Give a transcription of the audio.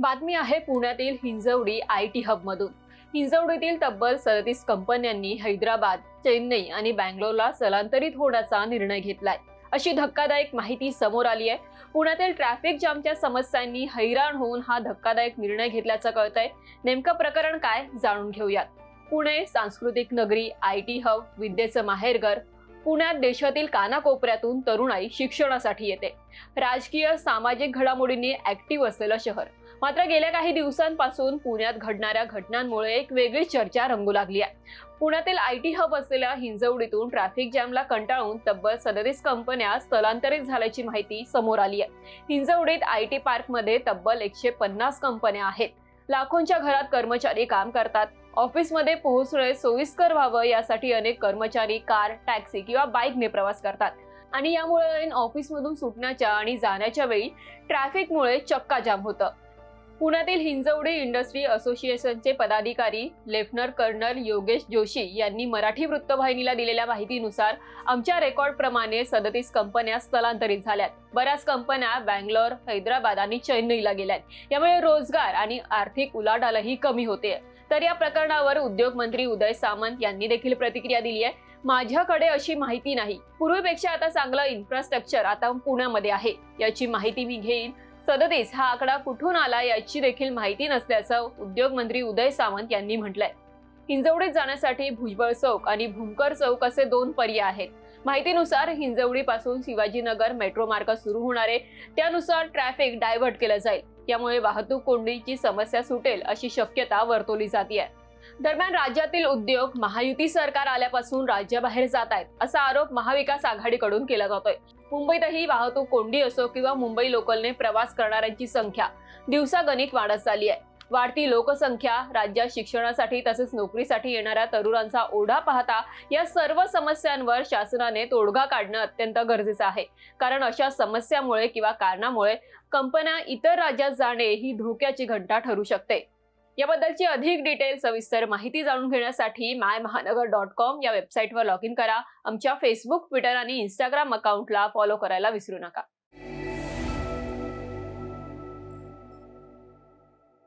बातमी आहे पुण्यातील हिंजवडी आय टी हबमधून हिंजवडीतील तब्बल सदतीस कंपन्यांनी हैदराबाद चेन्नई आणि बँगलोरला स्थलांतरित होण्याचा निर्णय घेतलाय. अशी धक्कादायक माहिती समोर आली आहे. पुण्यातील ट्रॅफिक जामच्या समस्यांनी हैराण होऊन हा धक्कादायक निर्णय घेतल्याचं कळतंय. नेमकं प्रकरण काय जाणून घेऊयात. पुणे सांस्कृतिक नगरी आय टी हब विद्येचं माहेरघर पुण्यात देशातील कानाकोपऱ्यातून तरुणाई शिक्षणासाठी येते. राजकीय सामाजिक घडामोडींनी ऍक्टिव्ह असलेलं शहर मात्र गेल्या काही दिवसांपासून पुण्यात घडणाऱ्या घटनांमुळे एक वेगळी चर्चा रंगू लागली आहे. पुण्यातील आय टी हब असलेल्या हिंजवडीतून ट्रॅफिक जॅमला कंटाळून तब्बल सदतीस कंपन्या स्थलांतरित झाल्याची माहिती समोर आली आहे. हिंजवडीत आय टी पार्कमध्ये तब्बल एकशे पन्नास कंपन्या आहेत. लाखोंच्या घरात कर्मचारी काम करतात. ऑफिसमध्ये पोहोचणे सोयीस्कर व्हावं यासाठी अनेक कर्मचारी कार टॅक्सी किंवा बाईकने प्रवास करतात. आणि यामुळे ऑफिसमधून सुटण्याच्या आणि जाण्याच्या वेळी ट्रॅफिकमुळे चक्का जाम होतं. पुण्यातील हिंजवडी इंडस्ट्री असोसिएशनचे पदाधिकारी लेफ्टनर कर्नल योगेश जोशी यांनी मराठी वृत्तवाहिनीला दिलेल्या माहितीनुसार आमच्या रेकॉर्डप्रमाणे सदतीस कंपन्या स्थलांतरित झाल्यात. बऱ्याच कंपन्या बँगलोर हैदराबाद आणि चेन्नईला गेल्यात. यामुळे रोजगार आणि आर्थिक उलाढालही कमी होते. तर या प्रकरणावर उद्योग मंत्री उदय सामंत यांनी देखील प्रतिक्रिया दिली आहे. माझ्याकडे अशी माहिती नाही. पूर्वीपेक्षा आता चांगलं इन्फ्रास्ट्रक्चर आता पुण्यामध्ये आहे. याची माहिती मी घेईन. सदतीस हा आकडा कुठून आला याची देखील माहिती नसल्याचं उद्योग मंत्री उदय सामंत यांनी म्हटलंय. हिंजवडीत जाण्यासाठी भुजबळ चौक आणि भूमकर चौक असे दोन पर्याय आहेत. माहितीनुसार हिंजवडीपासून शिवाजीनगर मेट्रो मार्ग सुरू होणार आहे त्यानुसार ट्रॅफिक डायव्हर्ट केलं जाईल. यामुळे वाहतूक कोंडीची समस्या सुटेल अशी शक्यता वर्तवली जाते दरम्यान राज्यातील उद्योग महायुती सरकार आल्यापासून राज्याबाहेर जात आहेत असा आरोप महाविकास आघाडीकडून केला जातोय. मुंबईतही वाहतूक कोंडी असो किंवा मुंबई लोकलने प्रवास करणाऱ्यांची संख्या दिवसागणिक वाढत चालली आहे. वाढती लोकसंख्या राज्यात शिक्षणासाठी तसेच नोकरीसाठी येणाऱ्या तरुणांचा ओढा पाहता या सर्व समस्यांवर शासनाने तोडगा काढणं अत्यंत गरजेचं आहे. कारण अशा समस्यामुळे किंवा कारणामुळे कंपन्या इतर राज्यात जाणे ही धोक्याची घंटा ठरू शकते. याबद्दलची अधिक डिटेल सविस्तर माहिती जाणून घेण्यासाठी माय महानगर डॉट कॉम या वेबसाईटवर लॉग इन करा. आमच्या फेसबुक ट्विटर आणि इंस्टाग्राम अकाउंटला फॉलो करायला विसरू नका.